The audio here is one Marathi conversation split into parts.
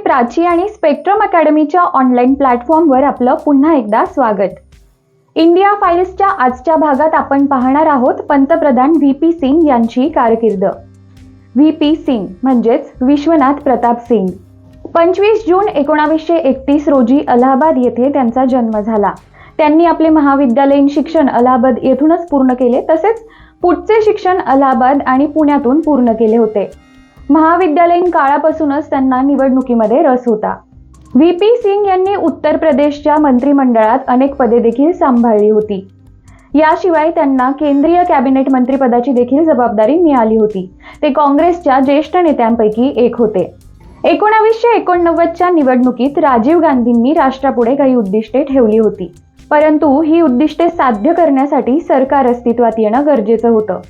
प्राची आणि स्पेक्ट्रम अकॅडमीच्या ऑनलाईन प्लॅटफॉर्मवर आपलं पुन्हा एकदा स्वागत. इंडिया फाईल्सच्या आजच्या भागात आपण पाहणार आहोत पंतप्रधान व्ही पी सिंग यांची कारकीर्द. व्ही पी सिंग म्हणजेच विश्वनाथ प्रताप सिंग. पंचवीस जून एकोणावीसशे एकतीस रोजी अलाहाबाद येथे त्यांचा जन्म झाला. त्यांनी आपले महाविद्यालयीन शिक्षण अलाहाबाद येथूनच पूर्ण केले तसेच पुढचे शिक्षण अलाहाबाद आणि पुण्यातून पूर्ण केले होते. महाविद्यालयीन काळापासूनच त्यांना निवडणुकीमध्ये रस होता. व्ही. पी. सिंग यांनी उत्तर प्रदेशच्या मंत्रिमंडळात अनेक पदे देखील सांभाळली होती. याशिवाय त्यांना केंद्रीय कॅबिनेट मंत्रिपदाची देखील जबाबदारी मिळाली होती. ते काँग्रेसच्या ज्येष्ठ नेत्यांपैकी एक होते. एकोणावीसशे एकोणनव्वदच्या निवडणुकीत राजीव गांधींनी राष्ट्रापुढे काही उद्दिष्टे ठेवली होती. परंतु ही उद्दिष्टे साध्य करण्यासाठी सरकार अस्तित्वात येणं गरजेचं होतं.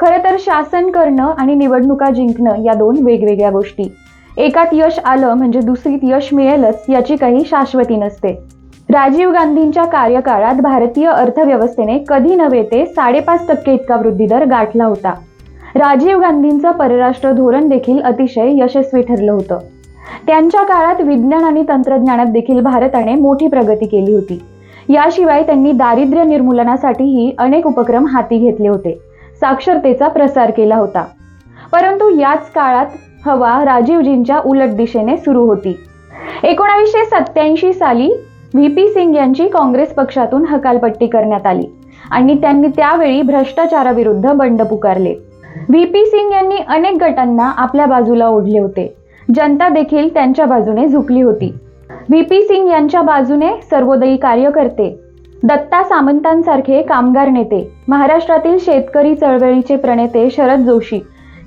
खरं तर शासन करणं आणि निवडणुका जिंकणं या दोन वेगवेगळ्या गोष्टी. एकात यश आलं म्हणजे दुसरीत यश मिळेलच याची काही शाश्वती नसते. राजीव गांधींच्या कार्यकाळात भारतीय अर्थव्यवस्थेने कधी नव्हे ते साडेपाच टक्के इतका वृद्धिदर गाठला होता. राजीव गांधींचं परराष्ट्र धोरण देखील अतिशय यशस्वी ठरलं होतं. त्यांच्या काळात विज्ञान आणि तंत्रज्ञानात देखील भारताने मोठी प्रगती केली होती. याशिवाय त्यांनी दारिद्र्य निर्मूलनासाठीही अनेक उपक्रम हाती घेतले होते. साक्षरतेचा प्रसार केला होता. परंतु याच काळात हवा राजीवजींच्या उलट दिशेने सुरू होती. एकोणावीसशे सत्याऐंशी साली व्ही पी सिंग यांची काँग्रेस पक्षातून हकालपट्टी करण्यात आली आणि त्यांनी त्यावेळी भ्रष्टाचाराविरुद्ध बंड पुकारले. व्ही पी सिंग यांनी अनेक गटांना आपल्या बाजूला ओढले होते. जनता देखील त्यांच्या बाजूने झुकली होती. व्ही पी सिंग यांच्या बाजूने सर्वोदयी कार्यकर्ते दत्ता सामंतांसारखे कामगार नेते महाराष्ट्रातील शेतकरी चळवळीचे प्रणेते शरद जोशी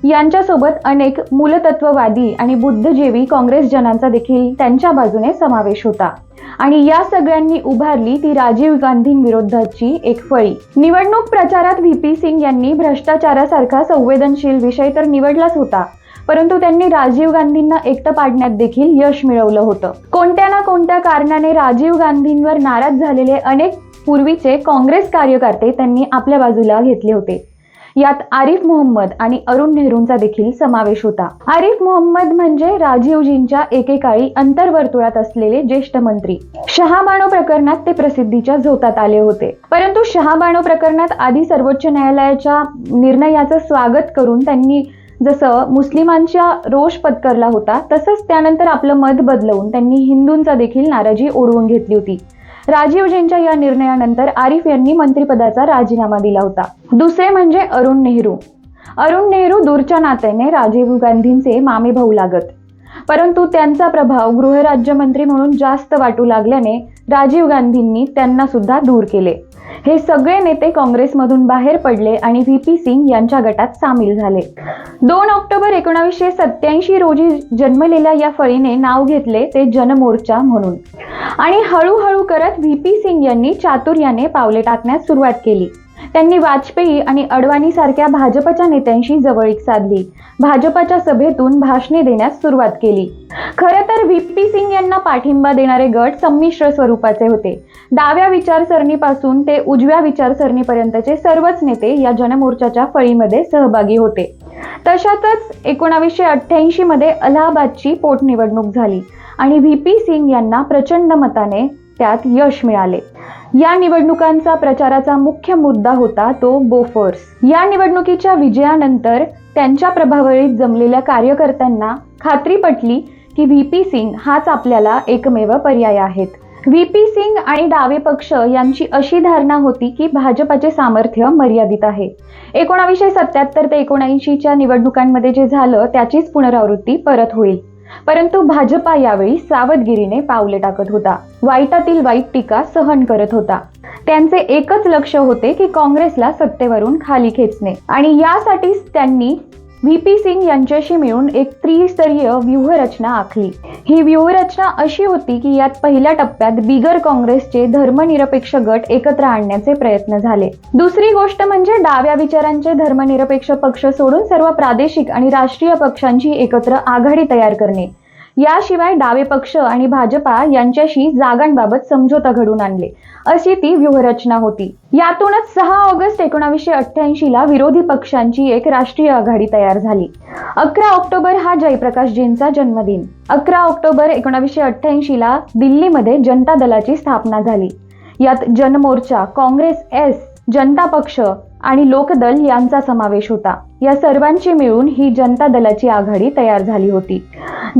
यांच्यासोबत अनेक मूलतत्ववादी आणि बुद्धजेवी काँग्रेसजनांचा देखील त्यांच्या बाजूने समावेश होता. आणि या सगळ्यांनी उभारली ती राजीव गांधींविरोधाची एक फळी. निवडणूक प्रचारात व्ही. पी. सिंग यांनी भ्रष्टाचारासारखा संवेदनशील विषय तर निवडलाच होता परंतु त्यांनी राजीव गांधींना एकटं पाडण्यात देखील यश मिळवलं होतं. कोणत्या ना कोणत्या कारणाने राजीव गांधींवर नाराज झालेले अनेक पूर्वीचे काँग्रेस कार्यकर्ते त्यांनी आपल्या बाजूला घेतले होते. यात आरिफ मोहम्मद आणि अरुण नेहरूंचा देखील समावेश होता. आरिफ मोहम्मद म्हणजे राजीवजींच्या एकेकाळी अंतर्वर्तुळात असलेले ज्येष्ठ मंत्री. शहाबानो प्रकरणात ते प्रसिद्धीच्या झोतात आले होते. परंतु शहाबानो प्रकरणात आधी सर्वोच्च न्यायालयाच्या निर्णयाचं स्वागत करून त्यांनी जसं मुस्लिमांच्या रोष पत्करला होता तसंच त्यानंतर आपलं मत बदलवून त्यांनी हिंदूंचा देखील नाराजी ओढवून घेतली होती. राजीवजींच्या या निर्णयानंतर आरिफ यांनी मंत्रिपदाचा राजीनामा दिला होता. दुसरे म्हणजे अरुण नेहरू. अरुण नेहरू दूरच्या नात्याने राजीव गांधींचे मामे भाऊ लागत. परंतु त्यांचा प्रभाव गृहराज्यमंत्री म्हणून जास्त वाटू लागल्याने राजीव गांधींनी त्यांना सुद्धा दूर केले. हे सगळे नेते काँग्रेसमधून बाहेर पडले आणि व्ही. पी. सिंग यांच्या गटात सामील झाले. दोन ऑक्टोबर एकोणावीसशे सत्याऐंशी रोजी जन्मलेल्या या फळीने नाव घेतले ते जनमोर्चा म्हणून. आणि हळूहळू करत व्ही. पी. सिंग यांनी चातुर्याने पावले टाकण्यास सुरुवात केली. त्यांनी वाजपेयी आणि अडवाणी सारख्या भाजपच्या नेत्यांशी जवळीक साधली. भाजपच्या सभेतून भाषणे देण्यास सुरुवात केली. खरं तर व्ही पी सिंग यांना पाठिंबा देणारे गट संमिश्र स्वरूपाचे होते. डाव्या विचारसरणीपासून ते उजव्या विचारसरणीपर्यंतचे सर्वच नेते या जनमोर्चाच्या फळीमध्ये सहभागी होते. तशातच एकोणावीसशे अठ्ठ्याऐंशी मध्ये अलाहाबादची पोटनिवडणूक झाली आणि व्ही पी सिंग यांना प्रचंड मताने त्यात यश मिळाले. या निवडणुकांचा प्रचाराचा मुख्य मुद्दा होता तो बोफोर्स या निवडणुकीच्या विजयानंतर त्यांच्या प्रभावळीत जमलेल्या कार्यकर्त्यांना खात्री पटली की व्ही पी सिंग हाच आपल्याला एकमेव पर्याय आहेत. व्ही पी सिंग आणि डावे पक्ष यांची अशी धारणा होती की भाजपाचे सामर्थ्य मर्यादित आहे. एकोणावीसशे सत्याहत्तर ते एकोणऐंशीच्या निवडणुकांमध्ये जे झालं त्याचीच पुनरावृत्ती परत होईल. परंतु भाजपा यावेळी सावधगिरीने पावले टाकत होता. वाईटातील वाईट टीका सहन करत होता. त्यांचे एकच लक्ष होते की काँग्रेसला सत्तेवरून खाली खेचणे. आणि यासाठीच त्यांनी व्ही पी सिंग यांच्याशी मिळून एक त्रिस्तरीय व्यूहरचना आखली. ही व्यूहरचना अशी होती की यात पहिल्या टप्प्यात बिगर काँग्रेसचे धर्मनिरपेक्ष गट एकत्र आणण्याचे प्रयत्न झाले. दुसरी गोष्ट म्हणजे डाव्या विचारांचे धर्मनिरपेक्ष पक्ष सोडून सर्व प्रादेशिक आणि राष्ट्रीय पक्षांची एकत्र आघाडी तयार करणे. याशिवाय डावे पक्ष आणि भाजपा यांच्याशी जागांबाबत समझोता घडून आणले. अशी ती व्यूहरचना होती. यातूनच सहा ऑगस्ट एकोणावीसशे अठ्ठ्याऐंशी ला विरोधी पक्षांची एक राष्ट्रीय आघाडी तयार झाली. अकरा ऑक्टोबर हा जयप्रकाशजींचा जन्मदिन. अकरा ऑक्टोबर एकोणावीसशे अठ्ठ्याऐंशी ला दिल्लीमध्ये जनता दलाची स्थापना झाली. यात जनमोर्चा काँग्रेस एस जनता पक्ष आणि लोकदल यांचा समावेश होता. या सर्वांची मिळून ही जनता दलाची आघाडी तयार झाली होती.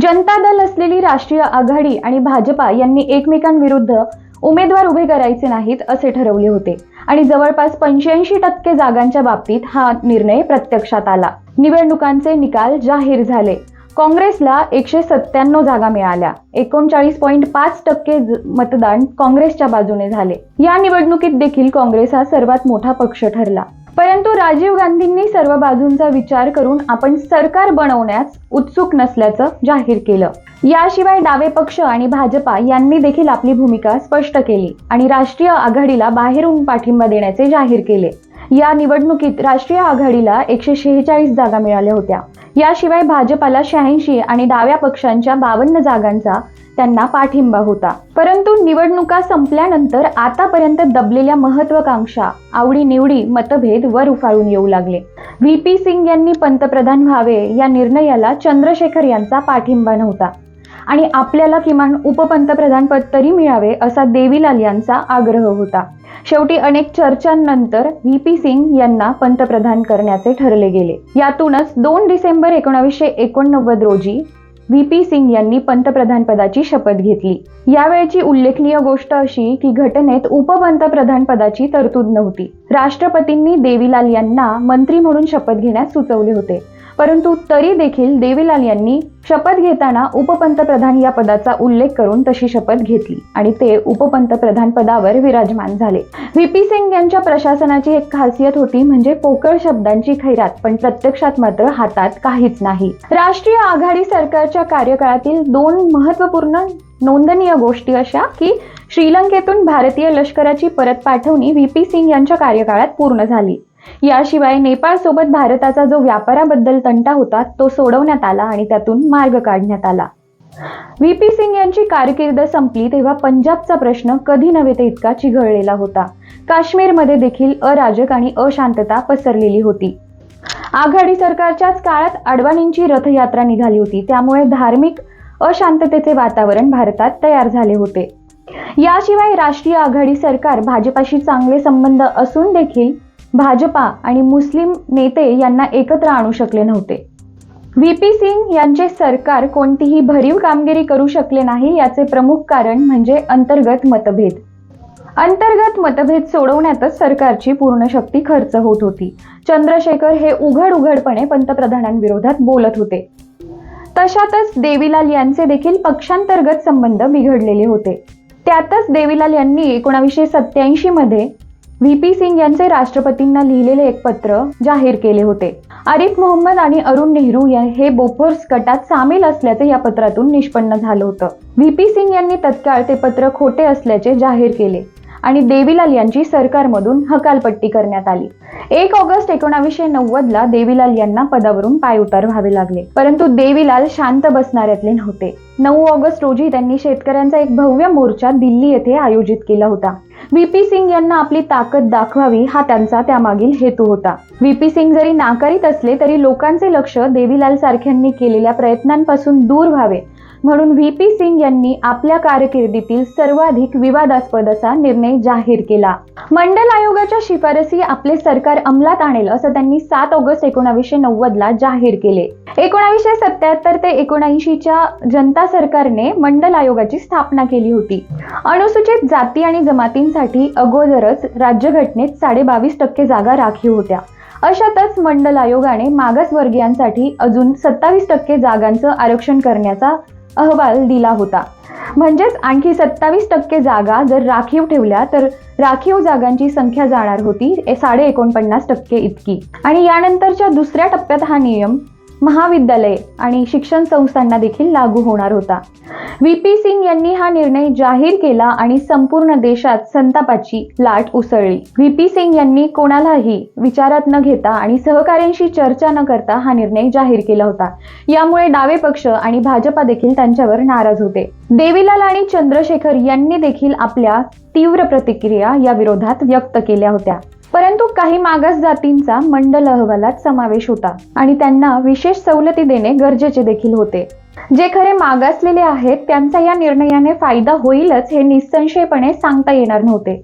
जनता दल असलेली राष्ट्रीय आघाडी आणि भाजपा यांनी एकमेकांविरुद्ध उमेदवार उभे करायचे नाहीत असे ठरवले होते. आणि जवळपास पंच्याऐंशी टक्के जागांच्या बाबतीत हा निर्णय प्रत्यक्षात आला. निवडणुकांचे निकाल जाहीर झाले. काँग्रेसला एकशे सत्त्याण्णव जागा मिळाल्या. एकोणचाळीस पॉईंट पाच टक्के मतदान काँग्रेसच्या बाजूने झाले. या निवडणुकीत देखील काँग्रेस हा सर्वात मोठा पक्ष ठरला. परंतु राजीव गांधींनी सर्व बाजूंचा विचार करून आपण सरकार बनवण्यास उत्सुक नसल्याचं जाहीर केलं. याशिवाय डावे पक्ष आणि भाजपा यांनी देखील आपली भूमिका स्पष्ट केली आणि राष्ट्रीय आघाडीला बाहेरून पाठिंबा देण्याचे जाहीर केले. या निवडणुकीत राष्ट्रीय आघाडीला एकशे शेहेचाळीस जागा मिळाल्या होत्या. याशिवाय भाजपाला शहाऐंशी आणि डाव्या पक्षांच्या बावन्न जागांचा त्यांना पाठिंबा होता. परंतु निवडणुका संपल्यानंतर आतापर्यंत दबलेल्या महत्वाकांक्षा आवडीनिवडी मतभेद वर उफाळून येऊ लागले. व्ही. पी. सिंग यांनी पंतप्रधान व्हावे या निर्णयाला चंद्रशेखर यांचा पाठिंबा नव्हता. आणि आपल्याला किमान उपपंतप्रधान पद तरी मिळावे असा देवीलाल यांचा आग्रह होता. शेवटी अनेक चर्चांनंतर व्ही पी सिंग यांना पंतप्रधान करण्याचे ठरले गेले. यातूनच दोन डिसेंबर एकोणावीसशे एकोणनव्वद रोजी व्ही पी सिंग यांनी पंतप्रधान पदाची शपथ घेतली. यावेळची उल्लेखनीय गोष्ट अशी की घटनेत उपपंतप्रधान पदाची तरतूद नव्हती. राष्ट्रपतींनी देवीलाल यांना मंत्री म्हणून शपथ घेण्यास सुचवले होते. परंतु तरी देखील देवीलाल यांनी शपथ घेताना उपपंतप्रधान या पदाचा उल्लेख करून तशी शपथ घेतली आणि ते उपपंतप्रधान पदावर विराजमान झाले. व्ही. पी. सिंग यांच्या प्रशासनाची एक खासियत होती म्हणजे पोकळ शब्दांची खैरात पण प्रत्यक्षात मात्र हातात काहीच नाही. राष्ट्रीय आघाडी सरकारच्या कार्यकाळातील दोन महत्त्वपूर्ण नोंदनीय गोष्टी अशा की श्रीलंकेतून भारतीय लष्कराची परत पाठवणी व्ही. पी. सिंग यांच्या कार्यकाळात पूर्ण झाली. याशिवाय नेपाळ सोबत भारताचा जो व्यापाराबद्दल तंटा होता तो सोडवण्यात आला आणि त्यातून मार्ग काढण्यात आला. व्ही. पी. सिंग यांची कारकीर्द संपली तेव्हा पंजाबचा प्रश्न कधी नव्हे ते इतका चिघळलेला होता. काश्मीरमध्ये देखील अराजक आणि अशांतता पसरलेली होती. आघाडी सरकारच्याच काळात अडवाणींची रथयात्रा निघाली होती त्यामुळे धार्मिक अशांततेचे वातावरण भारतात तयार झाले होते. याशिवाय राष्ट्रीय आघाडी सरकार भाजपाशी चांगले संबंध असून देखील भाजपा आणि मुस्लिम नेते यांना एकत्र आणू शकले नव्हते. व्ही. पी. सिंग यांचे सरकार कोणतीही भरीव कामगिरी करू शकले नाही याचे प्रमुख कारण म्हणजे अंतर्गत मतभेद. अंतर्गत मतभेद सोडवण्यातच सरकारची पूर्ण शक्ती खर्च होत होती. चंद्रशेखर हे उघड उघडपणे पंतप्रधानांविरोधात बोलत होते. तशातच देवीलाल यांचे देखील पक्षांतर्गत संबंध बिघडलेले होते. त्यातच देवीलाल यांनी एकोणावीसशे सत्याऐंशी मध्ये व्ही पी सिंग यांचे राष्ट्रपतींना लिहिलेले एक पत्र जाहीर केले होते. आरिफ मोहम्मद आणि अरुण नेहरू हे बोफोर्स गटात सामील असल्याचे या पत्रातून निष्पन्न झालं होतं. व्ही पी सिंग यांनी तत्काळ ते पत्र खोटे असल्याचे जाहीर केले. आणि देवीलाल यांची सरकारमधून हकालपट्टी करण्यात आली. एक ऑगस्ट एकोणावीसशे नव्वद ला देवीलाल यांना पदावरून पायउतार व्हावे लागले. परंतु देवीलाल शांत बसणाऱ्यातले नव्हते. नऊ ऑगस्ट रोजी त्यांनी शेतकऱ्यांचा एक भव्य मोर्चा दिल्ली येथे आयोजित केला होता. व्ही पी सिंग यांना आपली ताकद दाखवावी हा त्यांचा त्यामागील हेतू होता. व्ही पी सिंग जरी नाकारीत असले तरी लोकांचे लक्ष देवीलाल सारख्यांनी केलेल्या प्रयत्नांपासून दूर व्हावे. म्हणून व्ही पी सिंग यांनी आपल्या कारकिर्दीतील सर्वाधिक विवादास्पद असा निर्णय जाहीर केला. मंडल आयोगाच्या शिफारसी आपले सरकार अंमलात आणेल असं त्यांनी सात ऑगस्ट एकोणावीसशे नव्वद ला जाहीर केले. एकोणावीसशे सत्याहत्तर ते एकोणऐंशीच्या जनता सरकारने मंडल आयोगाची स्थापना केली होती. अनुसूचित जाती आणि जमातींसाठी अगोदरच राज्यघटनेत साडेबावीस टक्के जागा राखीव होत्या. अशातच मंडल आयोगाने मागासवर्गीयांसाठी अजून सत्तावीस टक्के जागांचं आरक्षण करण्याचा अहवाल दिला होता. म्हणजेच आणखी सत्तावीस टक्के जागा जर राखीव ठेवल्या तर राखीव जागांची संख्या जाणार होती साडे एकोणपन्नास टक्के इतकी. आणि यानंतरच्या दुसऱ्या टप्प्यात हा नियम महाविद्यालये आणि शिक्षण संस्थांना देखील लागू होणार होता. व्ही पी सिंग यांनी हा निर्णय जाहीर केला आणि संपूर्ण देशात संतापाची लाट उसळली. व्ही पी सिंग यांनी कोणालाही विचारात न घेता आणि सहकाऱ्यांशी चर्चा न करता हा निर्णय जाहीर केला होता. यामुळे डावे पक्ष आणि भाजपा देखील त्यांच्यावर नाराज होते. देवीलाल आणि चंद्रशेखर यांनी देखील आपल्या तीव्र प्रतिक्रिया या विरोधात व्यक्त केल्या होत्या. परंतु काही मागास जातींचा मंडल अहवालात समावेश होता आणि त्यांना विशेष सवलती देणे गरजेचे देखील होते. जे खरे मागासलेले आहेत त्यांचा या निर्णयाने फायदा होईलच हे निसंशयपणे सांगता येणार नव्हते.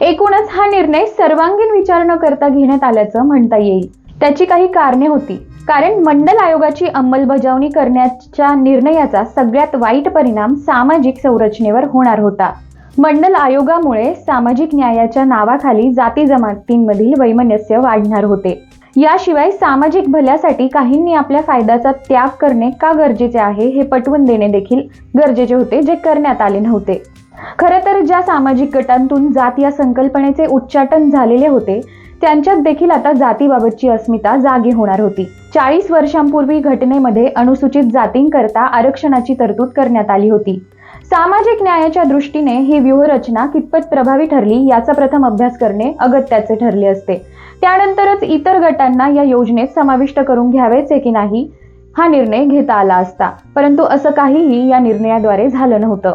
एकूणच हा निर्णय सर्वांगीण विचार न करता घेण्यात आल्याचं म्हणता येईल. त्याची काही कारणे होती. कारण मंडल आयोगाची अंमलबजावणी करण्याच्या निर्णयाचा सगळ्यात वाईट परिणाम सामाजिक संरचनेवर होणार होता. मंडल आयोगामुळे सामाजिक न्यायाच्या नावाखाली जाती जमातींमधील वैमनस्य वाढणार होते. याशिवाय सामाजिक भल्यासाठी काहींनी आपल्या फायद्याचा त्याग करणे का गरजेचे आहे हे पटवून देणे देखील गरजेचे होते जे करण्यात आले नव्हते. खरं तर ज्या सामाजिक गटांतून जात या संकल्पनेचे उच्चाटन झालेले होते त्यांच्यात देखील आता जातीबाबतची अस्मिता जागी होणार होती. चाळीस वर्षांपूर्वी घटनेमध्ये अनुसूचित जातींकरता आरक्षणाची तरतूद करण्यात आली होती. सामाजिक न्यायाच्या दृष्टीने ही व्यूहरचना कितपत प्रभावी ठरली याचा प्रथम अभ्यास करणे अगत्याचे ठरले असते. त्यानंतरच इतर गटांना या योजनेत समाविष्ट करून घ्यावेचे की नाही हा निर्णय घेता आला असता. परंतु असं काहीही या निर्णयाद्वारे झालं नव्हतं.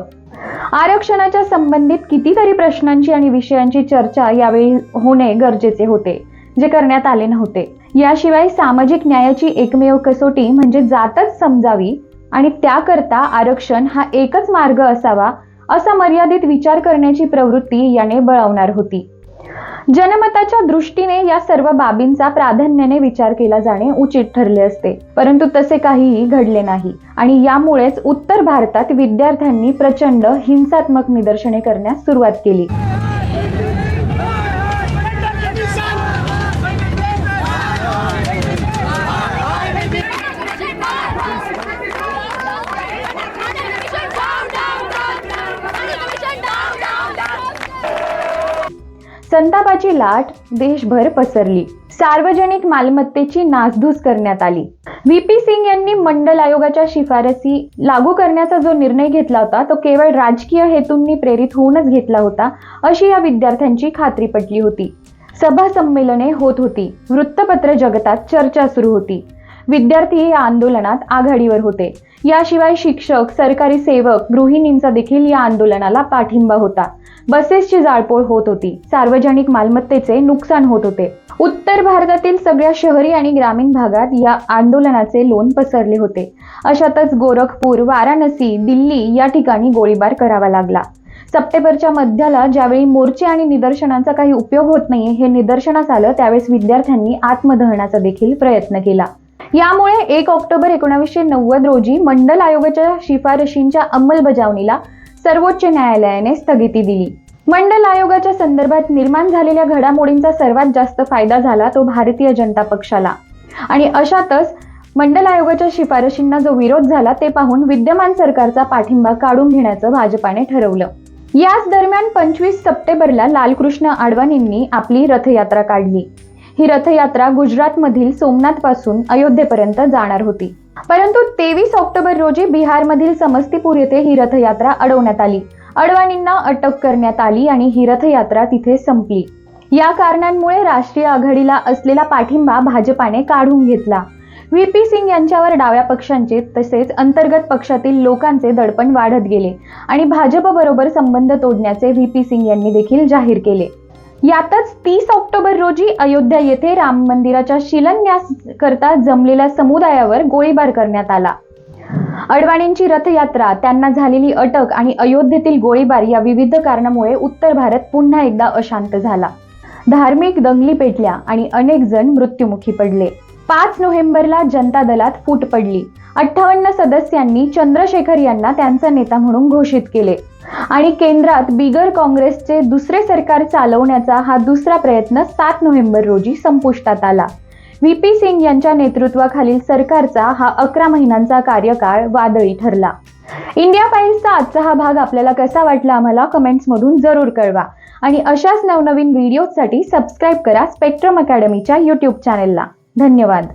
आरक्षणाच्या संबंधित कितीतरी प्रश्नांची आणि विषयांची चर्चा यावेळी होणे गरजेचे होते जे करण्यात आले नव्हते. याशिवाय सामाजिक न्यायाची एकमेव कसोटी म्हणजे जातच समजावी आणि त्याकरता आरक्षण हा एकच मार्ग असावा असा मर्यादित विचार करण्याची प्रवृत्ती याने बळावणार होती. जनमताच्या दृष्टीने या सर्व बाबींचा प्राधान्याने विचार केला जाणे उचित ठरले असते. परंतु तसे काहीही घडले नाही आणि यामुळेच उत्तर भारतात विद्यार्थ्यांनी प्रचंड हिंसात्मक निदर्शने करण्यास सुरुवात केली. संतापाची लाट देशभर पसरली. सार्वजनिक मालमत्तेची नासधूस करण्यात आली. व्ही पी सिंग यांनी मंडल आयोगाच्या शिफारसी लागू करण्याचा जो निर्णय घेतला होता तो केवळ राजकीय हेतूंनी प्रेरित होऊनच घेतला होता अशी या विद्यार्थ्यांची खात्री पटली होती. सभा संमेलने होत होती. वृत्तपत्र जगतात चर्चा सुरू होती. विद्यार्थी या आंदोलनात आघाडीवर होते. याशिवाय शिक्षक सरकारी सेवक गृहिणींचा देखील या आंदोलनाला पाठिंबा होता. बसेसची जाळपोळ होत होती. सार्वजनिक मालमत्तेचे नुकसान होत होते. उत्तर भारतातील सगळ्या शहरी आणि ग्रामीण भागात या आंदोलनाचे लोन पसरले होते. अशातच गोरखपूर वाराणसी दिल्ली या ठिकाणी गोळीबार करावा लागला. सप्टेंबरच्या मध्याला ज्यावेळी मोर्चे आणि निदर्शनांचा काही उपयोग होत नाही हे निदर्शनास आलं त्यावेळेस विद्यार्थ्यांनी आत्मदहनाचा देखील प्रयत्न केला. यामुळे एक ऑक्टोबर एकोणावीसशे नव्वद रोजी मंडल आयोगाच्या शिफारशींच्या अंमलबजावणीला सर्वोच्च न्यायालयाने स्थगिती दिली. मंडल आयोगाच्या संदर्भात निर्माण झालेल्या घडामोडींचा सर्वात जास्त फायदा झाला तो भारतीय जनता पक्षाला. आणि अशातच मंडल आयोगाच्या शिफारशींना जो विरोध झाला ते पाहून विद्यमान सरकारचा पाठिंबा काढून घेण्याचं भाजपाने ठरवलं. याच दरम्यान पंचवीस सप्टेंबरला लालकृष्ण आडवाणींनी आपली रथयात्रा काढली. ही रथयात्रा गुजरातमधील सोमनाथपासून अयोध्येपर्यंत जाणार होती. परंतु तेवीस ऑक्टोबर रोजी बिहारमधील समस्तीपूर येथे ही रथयात्रा अडवण्यात आली. अडवाणींना अटक करण्यात आली आणि ही रथयात्रा तिथे संपली. या कारणांमुळे राष्ट्रीय आघाडीला असलेला पाठिंबा भाजपाने काढून घेतला. व्ही पी सिंग यांच्यावर डाव्या पक्षांचे तसेच अंतर्गत पक्षातील लोकांचे दडपण वाढत गेले आणि भाजपबरोबर संबंध तोडण्याचे व्ही पी सिंग यांनी देखील जाहीर केले. यातच तीस ऑक्टोबर रोजी अयोध्या येथे राम मंदिराच्या शिलान्यास करता जमलेल्या समुदायावर गोळीबार करण्यात आला. अडवाणींची रथयात्रा त्यांना झालेली अटक आणि अयोध्येतील गोळीबार या विविध कारणामुळे उत्तर भारत पुन्हा एकदा अशांत झाला. धार्मिक दंगली पेटल्या आणि अनेक जण मृत्युमुखी पडले. पाच नोव्हेंबरला जनता दलात फूट पडली. अठ्ठावन्न सदस्यांनी चंद्रशेखर यांना त्यांचा नेता म्हणून घोषित केले. आणि केंद्रात बिगर काँग्रेसचे दुसरे सरकार चालवण्याचा हा दुसरा प्रयत्न सात नोव्हेंबर रोजी संपुष्टात आला. व्ही पी सिंग यांच्या नेतृत्वाखालील सरकारचा हा अकरा महिन्यांचा कार्यकाळ वादळी ठरला. इंडिया फाईल्सचा आजचा हा भाग आपल्याला कसा वाटला आम्हाला कमेंट्समधून जरूर कळवा. आणि अशाच नवनवीन व्हिडिओसाठी सबस्क्राईब करा स्पेक्ट्रम अकॅडमीच्या यूट्यूब चॅनेलला. धन्यवाद.